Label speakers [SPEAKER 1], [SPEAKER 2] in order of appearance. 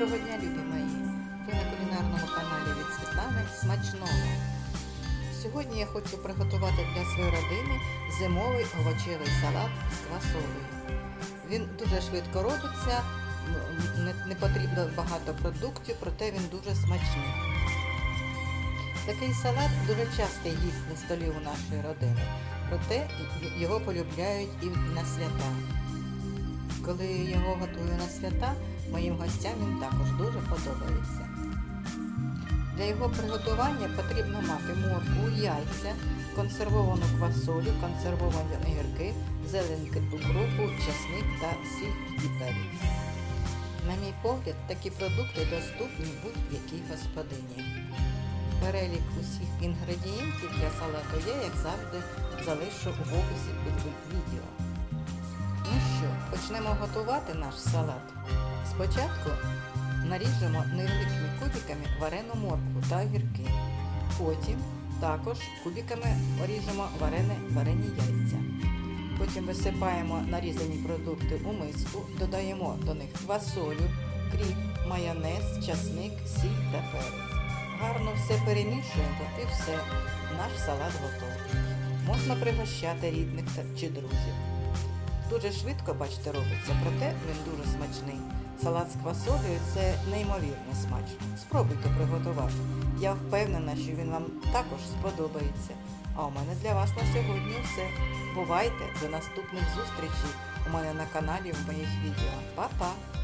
[SPEAKER 1] Доброго дня, любі мої! Ви на кулінарному каналі від Світлани Смачного. Сьогодні я хочу приготувати для своєї родини зимовий овочевий салат з квасолею. Він дуже швидко робиться, не, не потрібно багато продуктів, проте він дуже смачний. Такий салат дуже часто їсть на столі у нашої родини, проте його полюбляють і на свята. Коли я його готую на свята, моїм гостям він також дуже подобається. Для його приготування потрібно мати моркву, яйця, консервовану квасолю, консервовані огірки, зеленки укропу, часник та сіль і перець. На мій погляд, такі продукти доступні будь-якій господині. Перелік усіх інгредієнтів для салату я, як завжди, залишу в описі під відео. Почнемо готувати наш салат. Спочатку наріжемо невеликими кубиками варену моркву та огірки. Потім також кубиками поріжемо варене, варені яйця. Потім висипаємо нарізані продукти у миску, додаємо до них квасолю, кріп, майонез, часник, сіль та перець. Гарно все перемішуємо і все. Наш салат готовий. Можна пригощати рідних чи друзів. Дуже швидко, бачите, робиться, проте він дуже смачний. Салат з квасолею це неймовірно смач. Спробуйте приготувати. Я впевнена, що він вам також сподобається. А у мене для вас на сьогодні все. Бувайте до наступних зустрічей у мене на каналі в моїх відео. Па-па!